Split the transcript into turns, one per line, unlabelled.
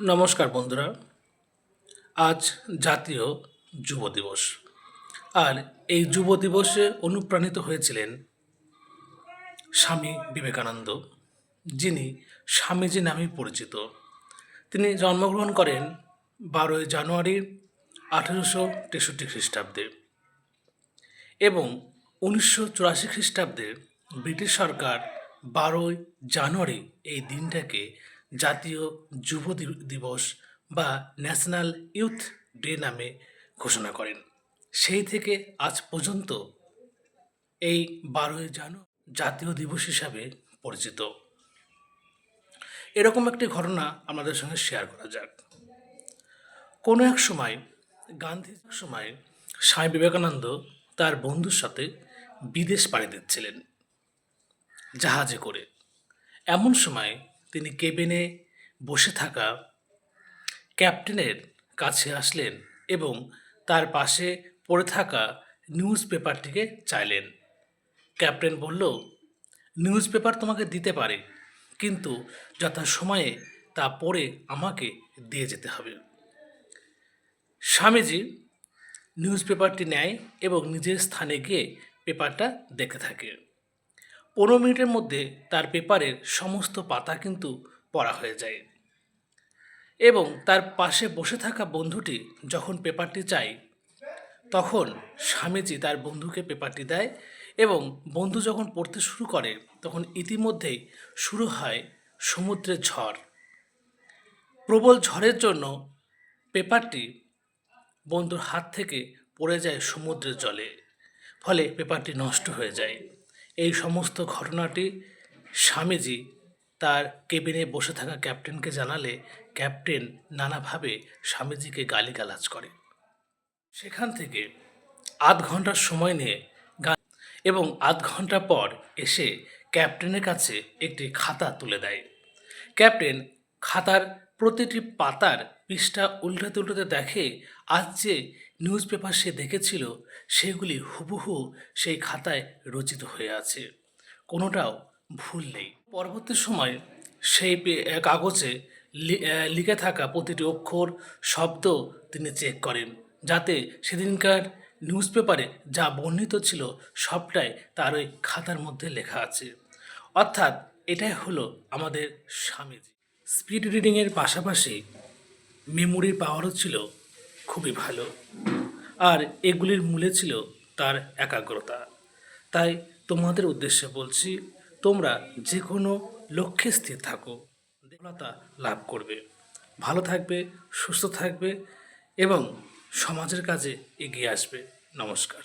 নমস্কার বন্ধুরা। আজ জাতীয় যুব দিবস। আর এই যুব দিবসে অনুপ্রাণিত হয়েছিলেন স্বামী বিবেকানন্দ, যিনি স্বামীজি নামে পরিচিত। তিনি জন্মগ্রহণ করেন বারোই জানুয়ারি আঠেরোশো তেষট্টি খ্রিস্টাব্দে এবং উনিশশো চুরাশি খ্রিস্টাব্দে ব্রিটিশ সরকার বারোই জানুয়ারি এই দিনটাকে জাতীয় যুব দিবস বা ন্যাশনাল ইউথ ডে নামে ঘোষণা করেন। সেই থেকে আজ পর্যন্ত এই বারোই জানুয়ারি জাতীয় দিবস হিসাবে পরিচিত। এরকম একটি ঘটনা আমাদের সঙ্গে শেয়ার করা যাক। কোনো এক সময় গান্ধীর সময় স্বামী বিবেকানন্দ তার বন্ধুর সাথে বিদেশ পাড়ি দিচ্ছিলেন জাহাজে করে। এমন সময় তিনি কেবিনে বসে থাকা ক্যাপ্টেনের কাছে আসলেন এবং তার পাশে পড়ে থাকা নিউজ পেপারটিকে চাইলেন। ক্যাপ্টেন বলল, নিউজ পেপার তোমাকে দিতে পারে, কিন্তু যথা সময়ে তা পড়ে আমাকে দিয়ে যেতে হবে। স্বামীজি নিউজ পেপারটি নেয় এবং নিজের স্থানে গিয়ে পেপারটা দেখতে থাকে। পনেরো মিনিটের মধ্যে তার পেপারের সমস্ত পাতা কিন্তু পড়া হয়ে যায়। এবং তার পাশে বসে থাকা বন্ধুটি যখন পেপারটি চাই তখন স্বামীজি তার বন্ধুকে পেপারটি দেয় এবং বন্ধু যখন পড়তে শুরু করে, তখন ইতিমধ্যেই শুরু হয় সমুদ্রের ঝড়। প্রবল ঝড়ের জন্য পেপারটি বন্ধুর হাত থেকে পড়ে যায় সমুদ্রের জলে, ফলে পেপারটি নষ্ট হয়ে যায়। এই সমস্ত ঘটনাটি স্বামীজি তার কেবিনে বসে থাকা ক্যাপ্টেনকে জানালে ক্যাপ্টেন নানাভাবে স্বামীজিকে গালিগালাজ করে। সেখান থেকে আধ ঘণ্টার সময় নিয়ে গা- এবং আধ ঘণ্টা পর এসে ক্যাপ্টেনের কাছে একটি খাতা তুলে দেয়। ক্যাপ্টেন খাতার প্রতিটি পাতার পৃষ্ঠা উল্টাতে উল্টাতে দেখে আজ যে নিউজ পেপার সে দেখেছিল, সেগুলি হুবহু সেই খাতায় রচিত হয়ে আছে। কোনোটাও ভুল নেই। পরবর্তী সময় সেই কাগজে লিখে থাকা প্রতিটি অক্ষর, শব্দ তিনি চেক করেন, যাতে সেদিনকার নিউজ পেপারে যা বর্ণিত ছিল সবটাই তার ওই খাতার মধ্যে লেখা আছে। অর্থাৎ এটাই হলো আমাদের স্বামীজি। স্পিড রিডিংয়ের পাশাপাশি মেমোরির পাওয়ারও ছিল খুবই ভালো। আর এগুলির মূলে ছিল তার একাগ্রতা। তাই তোমাদের উদ্দেশ্যে বলছি, তোমরা যে কোনো লক্ষ্যে স্থির থাকো দেবতা লাভ করবে। ভালো থাকবে, সুস্থ থাকবে এবং সমাজের কাজে এগিয়ে আসবে। নমস্কার।